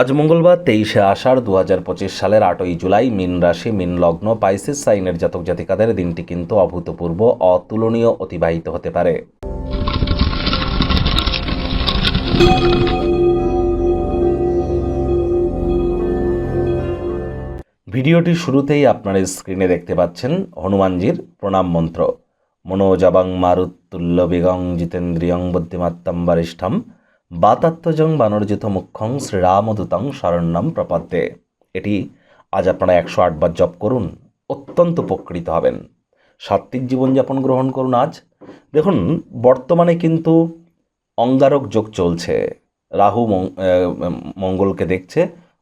আজ মঙ্গলবার তেইশে আষাঢ় দু হাজার পঁচিশ সালের আটই জুলাই মিন রাশি, মিন লগ্ন, পাইসিস সাইনের জাতক জাতিকাদের দিনটি কিন্তু অভূতপূর্ব, অতুলনীয়, অতিবাহিত হতে পারে। ভিডিওটি শুরুতেই আপনার স্ক্রিনে দেখতে পাচ্ছেন হনুমানজির প্রণাম মন্ত্র। মনোজাবাং মারুত্তুল্য বেগং জিতেন্দ্রিয়ং বুদ্ধিমাত্তম বরিষ্ঠম। বাতাত্মজং বানর্জিত মুখ্যং শ্রীরামদূতং শরণ্যম প্রপদ্যে। এটি আজ আপনারা একশো আটবার জপ করুন, অত্যন্ত উপকৃত হবেন। সাত্ত্বিক জীবনযাপন গ্রহণ করুন আজ। দেখুন, বর্তমানে কিন্তু অঙ্গারক যোগ চলছে। রাহু মঙ্গলকে দেখছে,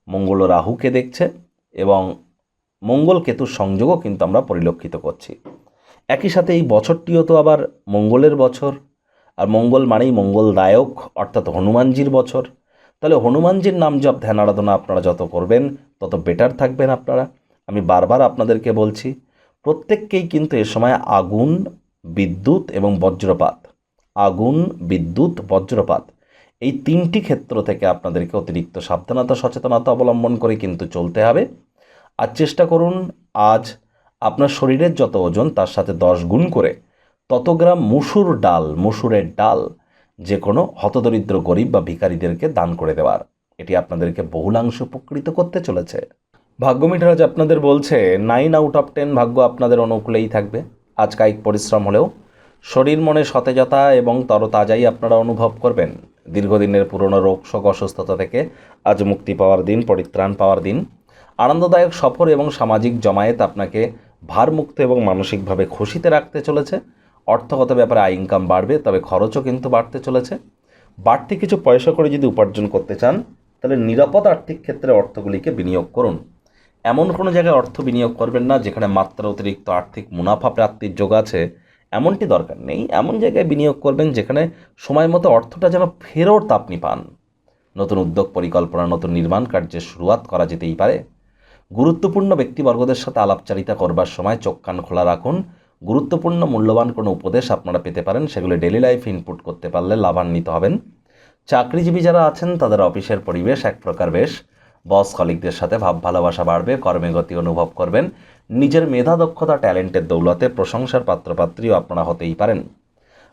মঙ্গল রাহুকে দেখছে এবং মঙ্গল কেতুর সংযোগও কিন্তু আমরা পরিলক্ষিত করছি। একই সাথে এই বছরটিও তো আবার মঙ্গলের বছর। আর মঙ্গল মানেই মঙ্গলদায়ক, অর্থাৎ হনুমানজির বছর। তাহলে হনুমানজির নাম জপ, ধ্যান, আরাধনা আপনারা যত করবেন, তত বেটার থাকবেন আপনারা। আমি বারবার আপনাদেরকে বলছি, প্রত্যেককেই কিন্তু এ সময় আগুন, বিদ্যুৎ এবং বজ্রপাত, আগুন, বিদ্যুৎ, বজ্রপাত, এই তিনটি ক্ষেত্র থেকে আপনাদেরকে অতিরিক্ত সাবধানতা, সচেতনতা অবলম্বন করে কিন্তু চলতে হবে। আর চেষ্টা করুন, আজ আপনার শরীরের যত ওজন, তার সাথে দশ গুণ করে তত গ্রাম মুসুর ডাল, মুসুরের ডাল যে কোনো হতদরিদ্র গরিব বা ভিখারিদেরকে দান করে দেওয়ার। এটি আপনাদেরকে বহুলাংশ উপকৃত করতে চলেছে। ভাগ্য মিটারাজ আপনাদের বলছে নাইন আউট অফ টেন ভাগ্য আপনাদের অনুকূলেই থাকবে। আজ কায়িক পরিশ্রম হলেও শরীর মনে সতেজতা এবং তরতাজাই আপনারা অনুভব করবেন। দীর্ঘদিনের পুরনো রোগ, শোক, অসুস্থতা থেকে আজ মুক্তি পাওয়ার দিন, পরিত্রাণ পাওয়ার দিন। আনন্দদায়ক সফর এবং সামাজিক জমায়েত আপনাকে ভারমুক্ত এবং মানসিকভাবে খুশিতে রাখতে চলেছে। অর্থগত ব্যাপারে আয় ইনকাম বাড়বে, তবে খরচও কিন্তু বাড়তে চলেছে। বাড়তি কিছু পয়সা করে যদি উপার্জন করতে চান, তাহলে নিরাপদ আর্থিক ক্ষেত্রে অর্থগুলিকে বিনিয়োগ করুন। এমন কোনো জায়গায় অর্থ বিনিয়োগ করবেন না, যেখানে মাত্রা অতিরিক্ত আর্থিক মুনাফা প্রাপ্তির যোগ আছে। এমনটি দরকার নেই। এমন জায়গায় বিনিয়োগ করবেন যেখানে সময় মতো অর্থটা যেন ফেরত আপনি পান নতুন উদ্যোগ পরিকল্পনা, নতুন নির্মাণ কার্যের শুরুয়াত করা যেতেই পারে। গুরুত্বপূর্ণ ব্যক্তিবর্গদের সাথে আলাপচারিতা করবার সময় চোখ কান খোলা রাখুন। গুরুত্বপূর্ণ, মূল্যবান কোনো উপদেশ আপনারা পেতে পারেন, সেগুলো ডেলি লাইফ ইনপুট করতে পারলে লাভান্বিত হবেন। চাকরিজীবী যারা আছেন, তাদের অফিসের পরিবেশ এক প্রকার বেশ। বস কলিকদের সাথে ভাব ভালোবাসা বাড়বে কর্মে গতি অনুভব করবেন। নিজের মেধা দক্ষতা ট্যালেন্টের দৌলতে প্রশংসার পাত্রপাত্রীও আপনারা হতেই পারেন।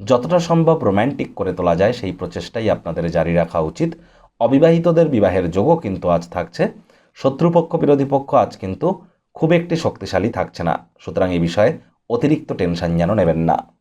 যতটা সম্ভব রোম্যান্টিক করে তোলা যায় সেই প্রচেষ্টাই আপনাদের জারি রাখা উচিত। অবিবাহিতদের বিবাহের যোগও কিন্তু আজ থাকছে। শত্রুপক্ষ, বিরোধী পক্ষ আজ কিন্তু খুব একটি শক্তিশালী থাকছে না। সুতরাং এই বিষয়ে অতিরিক্ত টেনশন যেন নেবেন না।